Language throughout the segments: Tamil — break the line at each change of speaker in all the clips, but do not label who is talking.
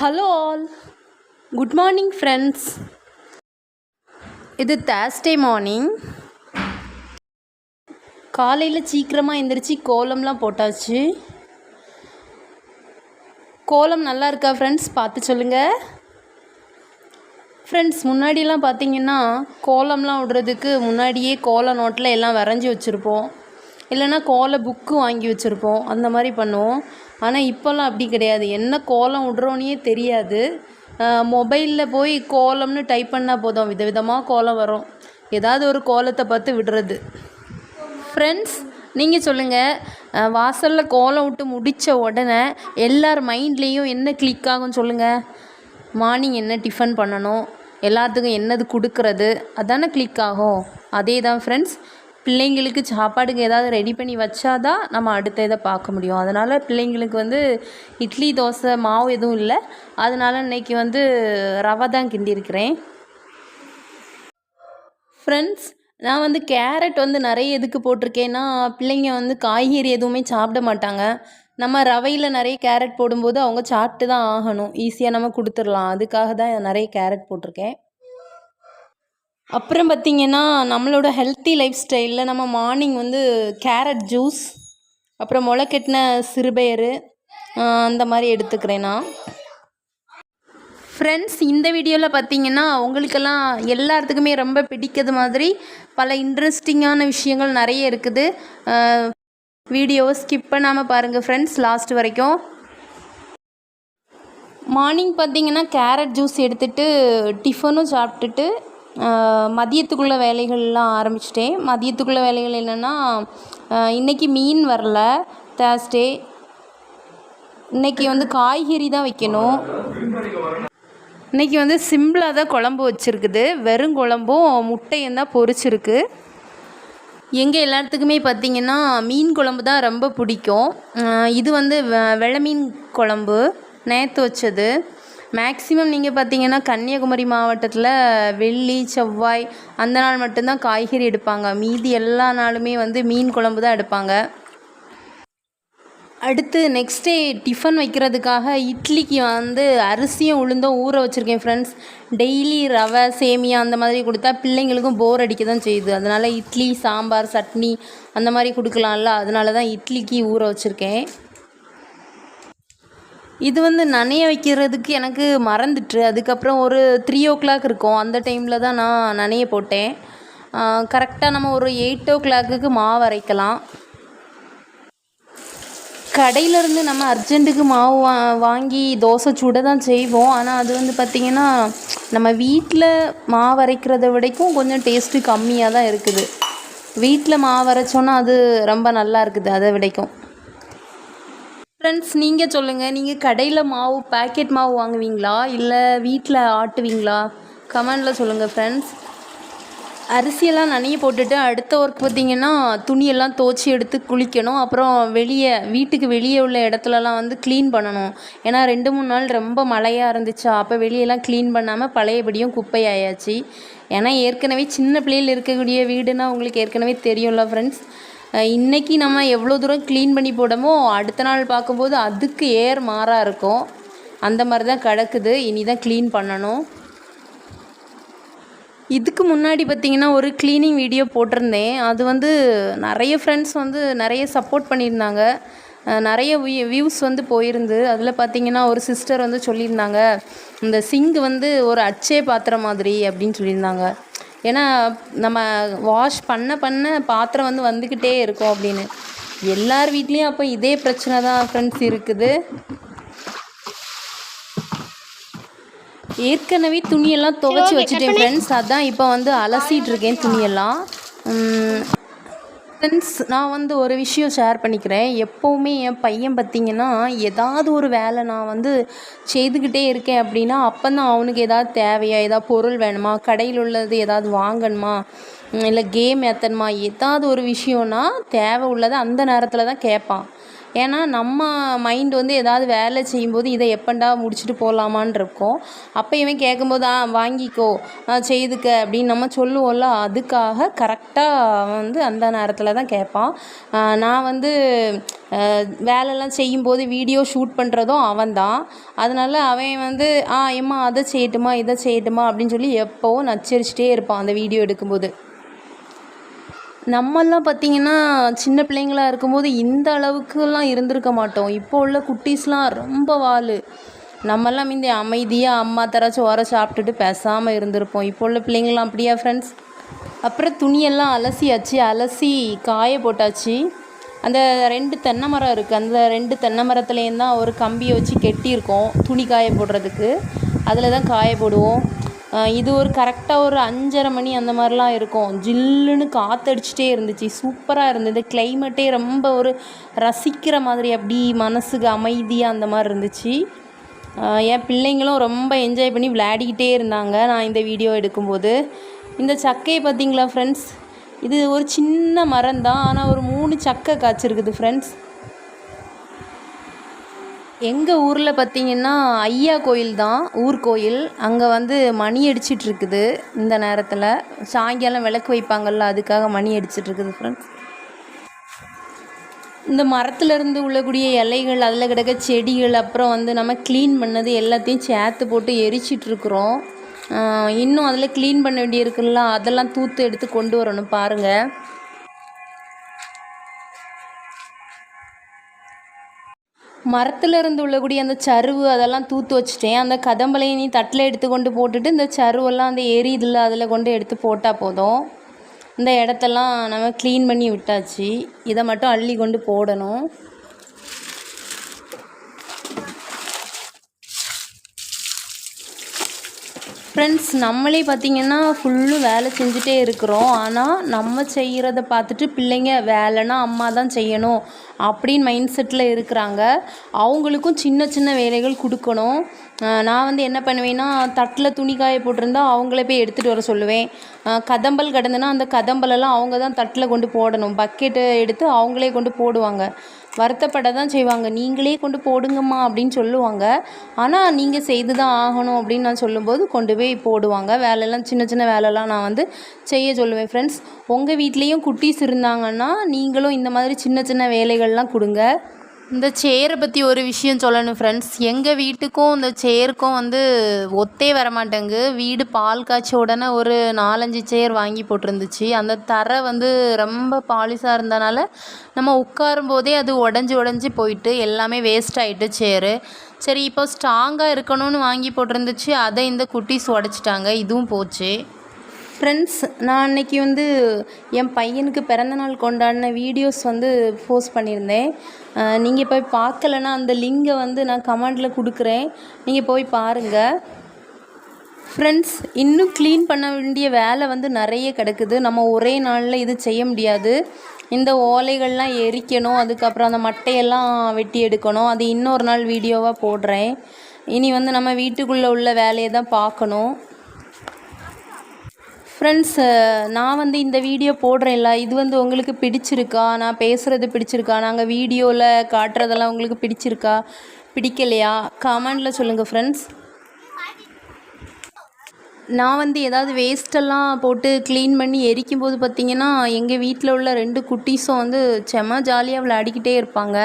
Hello all good morning friends இது தேர்ஸ்டே மார்னிங் காலையில் சீக்கிரமாக எந்திரிச்சு கோலம்லாம் போட்டாச்சு. கோலம் நல்லா இருக்கா ஃப்ரெண்ட்ஸ் பார்த்து சொல்லுங்கள் ஃப்ரெண்ட்ஸ் முன்னாடிலாம் பார்த்தீங்கன்னா கோலம்லாம் விடுறதுக்கு முன்னாடியே கோல நோட்டில் எல்லாம் வரைஞ்சி வச்சுருப்போம். இல்லைன்னா கோல புக்கு வாங்கி வச்சுருப்போம். அந்த மாதிரி பண்ணுவோம். ஆனால் இப்போல்லாம் அப்படி கிடையாது. என்ன கோலம் விட்றோன்னே தெரியாது. மொபைலில் போய் கோலம்னு டைப் பண்ணால் போதும். விதவிதமாக கோலம் வரும். ஏதாவது ஒரு கோலத்தை பார்த்து விடுறது. ஃப்ரெண்ட்ஸ் நீங்கள் சொல்லுங்கள் வாசலில் கோலம் விட்டு முடித்த உடனே எல்லார் மைண்ட்லேயும் என்ன கிளிக் ஆகும் சொல்லுங்கள் மார்னிங் என்ன டிஃபன் பண்ணணும்? எல்லாத்துக்கும் என்னது கொடுக்கறது? அதானே கிளிக் ஆகும். அதே தான் ஃப்ரெண்ட்ஸ் பிள்ளைங்களுக்கு சாப்பாடுக்கு ஏதாவது ரெடி பண்ணி வச்சா தான் நம்ம அடுத்த இதை பார்க்க முடியும். அதனால் பிள்ளைங்களுக்கு வந்து இட்லி தோசை மாவு எதுவும் இல்லை. அதனால் இன்னைக்கு வந்து ரவை தான் கிண்டியிருக்கிறேன். ஃப்ரெண்ட்ஸ் நான் வந்து கேரட் வந்து நிறைய எதுக்கு போட்டிருக்கேன்னா பிள்ளைங்க வந்து காய்கறி எதுவுமே சாப்பிட மாட்டாங்க. நம்ம ரவையில் நிறைய கேரட் போடும்போது அவங்க சாப்பிட்டு தான் ஆகணும் ஈஸியாக நம்ம கொடுத்துடலாம். அதுக்காக தான் நிறைய கேரட் போட்டிருக்கேன். அப்புறம் பார்த்திங்கன்னா நம்மளோட ஹெல்த்தி லைஃப் ஸ்டைலில் நம்ம மார்னிங் வந்து கேரட் ஜூஸ் அப்புறம் முளைக்கட்டின சிறுபயறு அந்த மாதிரி எடுத்துக்கிறேன் நான். ஃப்ரெண்ட்ஸ் இந்த வீடியோவில் பார்த்தீங்கன்னா உங்களுக்கெல்லாம் எல்லாத்துக்குமே ரொம்ப பிடிக்கிறது மாதிரி பல இன்ட்ரெஸ்டிங்கான விஷயங்கள் நிறைய இருக்குது. வீடியோவை ஸ்கிப் பண்ணாமல் பாருங்கள் ஃப்ரெண்ட்ஸ் லாஸ்ட் வரைக்கும். மார்னிங் பார்த்தீங்கன்னா கேரட் ஜூஸ் எடுத்துகிட்டு டிஃபனும் சாப்பிட்டுட்டு மதியத்துக்குள்ள வேலைகள்லாம் ஆரம்பிச்சிட்டேன். மதியத்துக்குள்ள வேலைகள் என்னென்னா இன்றைக்கி மீன் வரல தேர்ஸ்டே இன்றைக்கி வந்து காய்கறி தான் வைக்கணும். இன்றைக்கி வந்து சிம்பிளாக தான் குழம்பு வச்சுருக்குது. வெறும் குழம்பும் முட்டையும் தான் பொரிச்சிருக்கு. எங்கள் எல்லாத்துக்குமே பார்த்திங்கன்னா மீன் குழம்பு தான் ரொம்ப பிடிக்கும். இது வந்து வெள்ளை மீன் குழம்பு. நேற்று வச்சது. மேக்ஸிமம் நீங்கள் பார்த்தீங்கன்னா கன்னியாகுமரி மாவட்டத்தில் வெள்ளி செவ்வாய் அந்த நாள் மட்டும்தான் காய்கறி எடுப்பாங்க. மீதி எல்லா நாளுமே வந்து மீன் குழம்பு தான் எடுப்பாங்க. அடுத்து நெக்ஸ்ட் டே டிஃபன் வைக்கிறதுக்காக இட்லிக்கு வந்து அரிசியும் உளுந்தும் ஊற வச்சுருக்கேன் ஃப்ரெண்ட்ஸ் டெய்லி ரவை சேமியா அந்த மாதிரி கொடுத்தா பிள்ளைங்களுக்கும் போர் அடிக்க தான் செய்யுது. அதனால் இட்லி சாம்பார் சட்னி அந்த மாதிரி கொடுக்கலாம்ல. அதனால தான் இட்லிக்கு ஊற வச்சுருக்கேன். இது வந்து நனைய வைக்கிறதுக்கு எனக்கு மறந்துட்டு. அதுக்கப்புறம் ஒரு த்ரீ ஓ கிளாக் இருக்கும். அந்த டைமில் தான் நான் நனைய போட்டேன். கரெக்டாக நம்ம ஒரு எயிட் ஓ கிளாக்குக்கு மாவு அரைக்கலாம். கடையிலேருந்து நம்ம அர்ஜென்ட்டுக்கு மாவு வா வாங்கி தோசை சுட தான் செய்வோம். ஆனால் அது வந்து பார்த்திங்கன்னா நம்ம வீட்டில் மாவு அரைக்கிறத விடைக்கும் கொஞ்சம் டேஸ்ட்டு கம்மியாக தான் இருக்குது. வீட்டில் மாவு அரைச்சோன்னா அது ரொம்ப நல்லா இருக்குது அதை விடைக்கும். ஃப்ரெண்ட்ஸ் நீங்கள் சொல்லுங்கள் நீங்கள் கடையில் மாவு பேக்கெட் மாவு வாங்குவீங்களா? இல்லை வீட்டில் ஆட்டுவீங்களா? கமெண்டில் சொல்லுங்கள் ஃப்ரெண்ட்ஸ் அரிசியெல்லாம் நனைய போட்டுட்டு அடுத்த ஒர்க் பார்த்திங்கன்னா துணியெல்லாம் துவச்சி எடுத்து குளிக்கணும். அப்புறம் வெளியே வீட்டுக்கு வெளியே உள்ள இடத்துலலாம் வந்து க்ளீன் பண்ணணும். ஏன்னா ரெண்டு மூணு நாள் ரொம்ப மழையாக இருந்துச்சா? அப்போ வெளியெல்லாம் க்ளீன் பண்ணாமல் பழையபடியும் குப்பையாயாச்சு. ஏன்னா ஏற்கனவே சின்ன பிள்ளைகள் இருக்கக்கூடிய வீடுனா உங்களுக்கு ஏற்கனவே தெரியும்ல ஃப்ரெண்ட்ஸ் இன்றைக்கி நம்ம எவ்வளோ தூரம் க்ளீன் பண்ணி போடமோ அடுத்த நாள் பார்க்கும்போது அதுக்கு ஏர் மாறாக இருக்கும். அந்த மாதிரி தான் கிடக்குது. இனி தான் க்ளீன் பண்ணணும். இதுக்கு முன்னாடி பார்த்திங்கன்னா ஒரு க்ளீனிங் வீடியோ போட்டிருந்தேன். அது வந்து நிறைய ஃப்ரெண்ட்ஸ் வந்து நிறைய சப்போர்ட் பண்ணியிருந்தாங்க. நிறைய வியூஸ் வந்து போயிருந்து அதில் பார்த்திங்கன்னா ஒரு சிஸ்டர் வந்து சொல்லியிருந்தாங்க இந்த சிங்க் வந்து ஒரு அச்சே பாத்திரம் மாதிரி அப்படின்னு சொல்லியிருந்தாங்க. ஏன்னா நம்ம வாஷ் பண்ண பண்ண பாத்திரம் வந்து வந்துக்கிட்டே இருக்கும் அப்படின்னு. எல்லார் வீட்லேயும் அப்போ இதே பிரச்சனை தான் ஃப்ரெண்ட்ஸ் இருக்குது. ஏற்கனவே துணியெல்லாம் துவைச்சி வச்சுட்டேன் ஃப்ரெண்ட்ஸ் அதான் இப்போ வந்து அலசிட்டு இருக்கேன் துணியெல்லாம். ஃப்ரெண்ட்ஸ் நான் வந்து ஒரு விஷயம் ஷேர் பண்ணிக்கிறேன். எப்போவுமே என் பையன் பார்த்திங்கன்னா ஏதாவது ஒரு வேலை நான் வந்து செய்துக்கிட்டே இருக்கேன் அப்படின்னா அப்போ தான் அவனுக்கு ஏதாவது தேவையா ஏதாவது பொருள் வேணுமா கடையில் உள்ளது ஏதாவது வாங்கணுமா இல்லை கேம் ஏற்றணுமா ஏதாவது ஒரு விஷயம்னா தேவை உள்ளதை அந்த நேரத்தில் தான் கேட்பான். ஏன்னா நம்ம மைண்ட் வந்து ஏதாவது வேலை செய்யும்போது இதை எப்பண்டா முடிச்சுட்டு போகலாமான்னு இருக்கும். அப்போ இவன் கேட்கும்போது ஆ வாங்கிக்கோ. செய்துக்க. அப்படின்னு நம்ம சொல்லுவோம்ல அதுக்காக கரெக்டாக வந்து அந்த நேரத்தில் தான் கேட்பான் நான் வந்து வேலைலாம் செய்யும்போது வீடியோ ஷூட் பண்ணுறதும் அவன் தான். அதனால் அவன் வந்து ஆ ஏம்மா அதை செய்யட்டுமா இதை செய்யட்டுமா? அப்படின்னு சொல்லி எப்போவும் நச்சரிச்சிட்டே இருப்பான் அந்த வீடியோ எடுக்கும்போது. நம்மெல்லாம் பார்த்திங்கன்னா சின்ன பிள்ளைங்களாக இருக்கும்போது இந்த அளவுக்குலாம் இருந்திருக்க மாட்டோம். இப்போ உள்ள குட்டீஸ்லாம் ரொம்ப வால். நம்மெல்லாம் இந்த அமைதியாக அம்மா தர சோறை சாப்பிட்டுட்டு பேசாமல் இருந்திருப்போம். இப்போ உள்ள பிள்ளைங்களாம் அப்படியா ஃப்ரெண்ட்ஸ் அப்புறம் துணியெல்லாம் அலசியாச்சு அலசி காய போட்டாச்சு. அந்த ரெண்டு தென்னை மரம் இருக்குது அந்த ரெண்டு தென்னை மரத்துலேயும் தான் ஒரு கம்பியை வச்சு கெட்டியிருக்கோம் துணி காய போடுறதுக்கு. அதில் தான் காய போடுவோம். இது ஒரு கரெக்டாக ஒரு அஞ்சரை மணி அந்த மாதிரிலாம் இருக்கும். ஜில்லுன்னு காற்றடிச்சிட்டே இருந்துச்சு. சூப்பராக இருந்தது. கிளைமேட்டே ரொம்ப ஒரு ரசிக்கிற மாதிரி அப்படி மனசுக்கு அமைதியாக அந்த மாதிரி இருந்துச்சு. என் பிள்ளைங்களும் ரொம்ப என்ஜாய் பண்ணி விளையாடிக்கிட்டே இருந்தாங்க நான் இந்த வீடியோ எடுக்கும்போது. இந்த சக்கையை பார்த்தீங்களா ஃப்ரெண்ட்ஸ் இது ஒரு சின்ன மரம் தான் ஆனால் ஒரு மூணு சக்கை காய்ச்சிருக்குது ஃப்ரெண்ட்ஸ் எங்கள் ஊரில் பார்த்தீங்கன்னா ஐயா கோயில் தான் ஊர் கோயில். அங்கே வந்து மணி அடிச்சிட்ருக்குது இந்த நேரத்தில். சாயங்காலம் விளக்கு வைப்பாங்கல்ல அதுக்காக மணி அடிச்சிட்ருக்குது ஃப்ரெண்ட்ஸ் இந்த மரத்துலேருந்து உள்ளக்கூடிய இலைகள் அதில் கிடக்க செடிகள் அப்புறம் வந்து நம்ம க்ளீன் பண்ணது எல்லாத்தையும் சேர்த்து போட்டு எரிச்சிட்ருக்குறோம். இன்னும் அதில் க்ளீன் பண்ண வேண்டியிருக்குல்ல அதெல்லாம் தூத்து எடுத்து கொண்டு வரணும் பாருங்கள் மரத்தில் இருந்து உள்ளக்கூடிய அந்த சருவு அதெல்லாம் தூத்து வச்சுட்டேன். அந்த கதம்பலையை நீ தட்டில் எடுத்து கொண்டு போட்டுட்டு இந்த சருவெல்லாம் அந்த எரியுதுல அதில் கொண்டு எடுத்து போட்டால் போதும். இந்த இடத்தெல்லாம் நம்ம க்ளீன் பண்ணி விட்டாச்சு. இதை மட்டும் அள்ளி கொண்டு போடணும். ஃப்ரெண்ட்ஸ் நம்மளே பார்த்திங்கன்னா ஃபுல்லும் வேலை செஞ்சுட்டே இருக்கிறோம். ஆனால் நம்ம செய்கிறத பார்த்துட்டு பிள்ளைங்க வேலைன்னா அம்மா தான் செய்யணும் அப்படின்னு மைண்ட் செட்டில் இருக்கிறாங்க. அவங்களுக்கும் சின்ன சின்ன வேலைகள் கொடுக்கணும். நான் வந்து என்ன பண்ணுவேன்னா தட்டில் துணி காய போட்டிருந்தா அவங்களே போய் எடுத்துகிட்டு வர சொல்லுவேன். கதம்பல் கிடந்துன்னா அந்த கதம்பலெல்லாம் அவங்க தான் தட்டில் கொண்டு போடணும். பக்கெட்டு எடுத்து அவங்களே கொண்டு போடுவாங்க. வருத்தப்பட தான் செய்வாங்க. நீங்களே கொண்டு போடுங்கம்மா அப்படின்னு சொல்லுவாங்க. ஆனால் நீங்கள் செய்து தான் ஆகணும் அப்படின்னு நான் சொல்லும்போது கொண்டு போய் போடுவாங்க. வேலையெல்லாம் சின்ன சின்ன வேலைலாம் நான் வந்து செய்ய சொல்லுவேன் ஃப்ரெண்ட்ஸ் உங்கள் வீட்லேயும் குட்டீஸ் இருந்தாங்கன்னா நீங்களும் இந்த மாதிரி சின்ன சின்ன வேலைகள்லாம் கொடுங்க. இந்த சேரை பற்றி ஒரு விஷயம் சொல்லணும் ஃப்ரெண்ட்ஸ் எங்கள் வீட்டுக்கும் இந்த சேருக்கும் வந்து ஒத்தே வர மாட்டேங்கு வீடு பால் காய்ச்ச உடனே ஒரு நாலஞ்சு சேர் வாங்கி போட்டிருந்துச்சு. அந்த தரை வந்து ரொம்ப பாலிஷாக இருந்தனால நம்ம உட்காரும் போதே அது உடஞ்சி உடஞ்சி போயிட்டு எல்லாமே வேஸ்ட் ஆகிட்டு சேரு சரி இப்போ ஸ்ட்ராங்காக இருக்கணும்னு வாங்கி போட்டிருந்துச்சு. அதை இந்த குட்டீஸ் உடச்சிட்டாங்க. இதுவும் போச்சு. ஃப்ரெண்ட்ஸ் நான் அன்னைக்கு வந்து என் பையனுக்கு பிறந்தநாள் கொண்டாடின வீடியோஸ் வந்து போஸ்ட் பண்ணியிருந்தேன். நீங்கள் போய் பார்க்கலன்னா அந்த லிங்கை வந்து நான் கமெண்டில் கொடுக்குறேன். நீங்கள் போய் பாருங்கள் ஃப்ரெண்ட்ஸ் இன்னும் க்ளீன் பண்ண வேண்டிய வேலை வந்து நிறைய கிடக்குது. நம்ம ஒரே நாளில் இது செய்ய முடியாது. இந்த ஓலைகள்லாம் எரிக்கணும் அதுக்கப்புறம் அந்த மட்டையெல்லாம் வெட்டி எடுக்கணும். அது இன்னொரு நாள் வீடியோவாக போடுறேன். இனி வந்து நம்ம வீட்டுக்குள்ளே உள்ள வேலையை தான் பார்க்கணும். ஃப்ரெண்ட்ஸ் நான் வந்து இந்த வீடியோ போடுறேன்ல இது வந்து உங்களுக்கு பிடிச்சிருக்கா? நான் பேசுகிறது பிடிச்சிருக்கா? நாங்கள் வீடியோவில் காட்டுறதெல்லாம் உங்களுக்கு பிடிச்சிருக்கா? பிடிக்கலையா? கமெண்டில் சொல்லுங்கள் ஃப்ரெண்ட்ஸ் நான் வந்து ஏதாவது வேஸ்ட்டெல்லாம் போட்டு க்ளீன் பண்ணி எரிக்கும் போது பார்த்தீங்கன்னா எங்கள் வீட்டில் உள்ள ரெண்டு குட்டீஸும் வந்து செம ஜாலியாக விளையாடிக்கிட்டே இருப்பாங்க.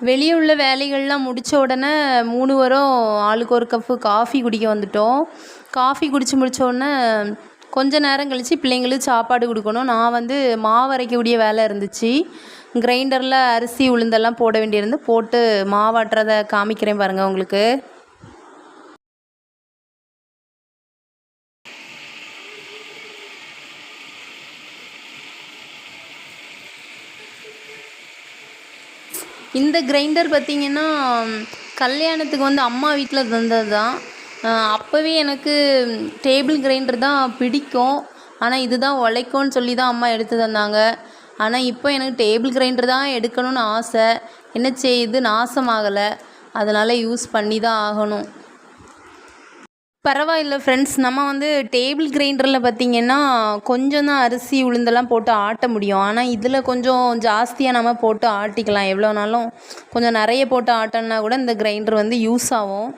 வெளியே உள்ள வேலைகள்லாம் முடித்த உடனே மூணு வரும் ஆளுக்கு ஒரு கப்பு காஃபி குடிக்க வந்துட்டோம். காஃபி குடித்து முடித்த உடனே கொஞ்ச நேரம் கழித்து பிள்ளைங்களுக்கு சாப்பாடு கொடுக்கணும். நான் வந்து மாவு அரைக்கக்கூடிய வேலை இருந்துச்சு. கிரைண்டரில் அரிசி உளுந்தெல்லாம் போட வேண்டியிருந்து போட்டு மாவாட்டுறதை காமிக்கிறேன் பாருங்கள் உங்களுக்கு. இந்த கிரைண்டர் பார்த்திங்கன்னா கல்யாணத்துக்கு வந்து அம்மா வீட்டில் தந்தது தான். அப்போவே எனக்கு டேபிள் கிரைண்டர் தான் பிடிக்கும். ஆனால் இது தான் உழைக்கும்னு சொல்லி தான் அம்மா எடுத்து தந்தாங்க. ஆனால் இப்போ எனக்கு டேபிள் கிரைண்டர் தான் எடுக்கணும்னு ஆசை. என்ன செய்யுது? நாசமாகலை. அதனால் யூஸ் பண்ணி தான் ஆகணும். பரவாயில்ல ஃப்ரெண்ட்ஸ் நம்ம வந்து டேபிள் கிரைண்டரில் பார்த்திங்கன்னா கொஞ்சம் தான் அரிசி உளுந்தெல்லாம் போட்டு ஆட்ட முடியும். ஆனால் இதில் கொஞ்சம் ஜாஸ்தியாக நம்ம போட்டு ஆட்டிக்கலாம். எவ்வளோனாலும் கொஞ்சம் நிறைய போட்டு ஆட்டோன்னா கூட இந்த கிரைண்டர் வந்து யூஸ் ஆகும்.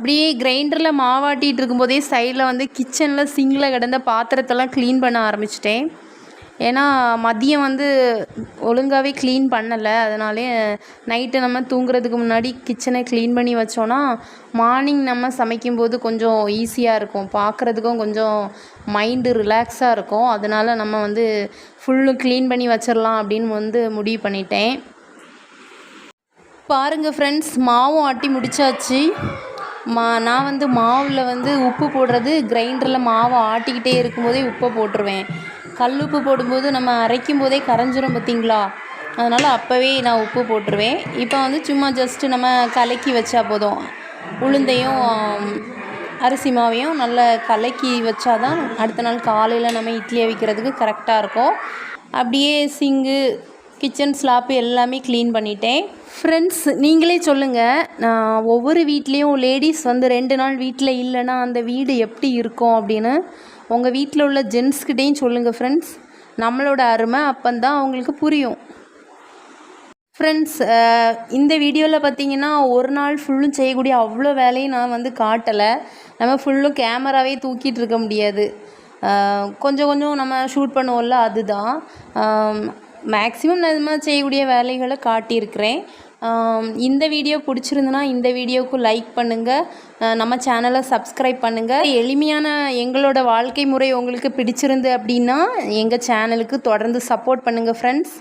அப்படியே கிரைண்டரில் மாவாட்டிகிட்டு இருக்கும்போதே சைடில் வந்து கிச்சனில் சிங்கில் கிடந்த பாத்திரத்தெல்லாம் க்ளீன் பண்ண ஆரம்பிச்சிட்டேன். ஏன்னா மதியம் வந்து ஒழுங்காகவே க்ளீன் பண்ணலை. அதனாலே நைட்டு நம்ம தூங்குறதுக்கு முன்னாடி கிச்சனை க்ளீன் பண்ணி வச்சோன்னா மார்னிங் நம்ம சமைக்கும்போது கொஞ்சம் ஈஸியாக இருக்கும். பார்க்குறதுக்கும் கொஞ்சம் மைண்டு ரிலாக்ஸாக இருக்கும். அதனால் நம்ம வந்து ஃபுல்லும் க்ளீன் பண்ணி வச்சிடலாம் அப்படின்னு வந்து முடிவு பண்ணிட்டேன். பாருங்கள் ஃப்ரெண்ட்ஸ் மாவும் ஆட்டி முடிச்சாச்சு. மா நான் வந்து மாவில் வந்து உப்பு போடுறது கிரைண்டரில் மாவை ஆட்டிக்கிட்டே இருக்கும்போதே உப்பை போட்டுருவேன். கல் உப்பு போடும்போது நம்ம அரைக்கும் போதே கரைஞ்சிரும் பார்த்தீங்களா? அதனால் அப்போவே நான் உப்பு போட்டுருவேன். இப்போ வந்து சும்மா ஜஸ்ட்டு நம்ம கலக்கி வச்சா போதும். உளுந்தையும் அரிசி மாவையும் நல்லா கலக்கி வச்சாதான் அடுத்த நாள் காலையில் நம்ம இட்லி அவிக்கிறதுக்கு கரெக்டாக இருக்கும். அப்படியே சிங்கு கிச்சன் ஸ்லாப்பு எல்லாமே க்ளீன் பண்ணிட்டேன். ஃப்ரெண்ட்ஸ் நீங்களே சொல்லுங்கள் நான் ஒவ்வொரு வீட்லேயும் லேடிஸ் வந்து ரெண்டு நாள் வீட்டில் இல்லைன்னா அந்த வீடு எப்படி இருக்கும் அப்படின்னு உங்கள் வீட்டில் உள்ள ஜென்ஸ்கிட்டேயும் சொல்லுங்கள் ஃப்ரெண்ட்ஸ் நம்மளோட அருமை அப்போந்தான் அவங்களுக்கு புரியும். ஃப்ரெண்ட்ஸ் இந்த வீடியோவில் பார்த்தீங்கன்னா ஒரு நாள் ஃபுல்லும் செய்யக்கூடிய அவ்வளோ வேலையும் நான் வந்து காட்டலை. நம்ம ஃபுல்லும் கேமராவே தூக்கிட்டு இருக்க முடியாது. கொஞ்சம் கொஞ்சம் நம்ம ஷூட் பண்ணுவோம்ல அதுதான். மேக்ஸிமம் நான் இது மாதிரி செய்யக்கூடிய வேலைகளை காட்டியிருக்கிறேன். இந்த வீடியோ பிடிச்சிருந்துன்னா இந்த வீடியோவுக்கு லைக் பண்ணுங்கள் நம்ம சேனலை சப்ஸ்கிரைப் பண்ணுங்கள் எளிமையான எங்களோட வாழ்க்கை முறை உங்களுக்கு பிடிச்சிருந்து அப்படின்னா எங்கள் சேனலுக்கு தொடர்ந்து சப்போர்ட் பண்ணுங்கள் ஃப்ரெண்ட்ஸ்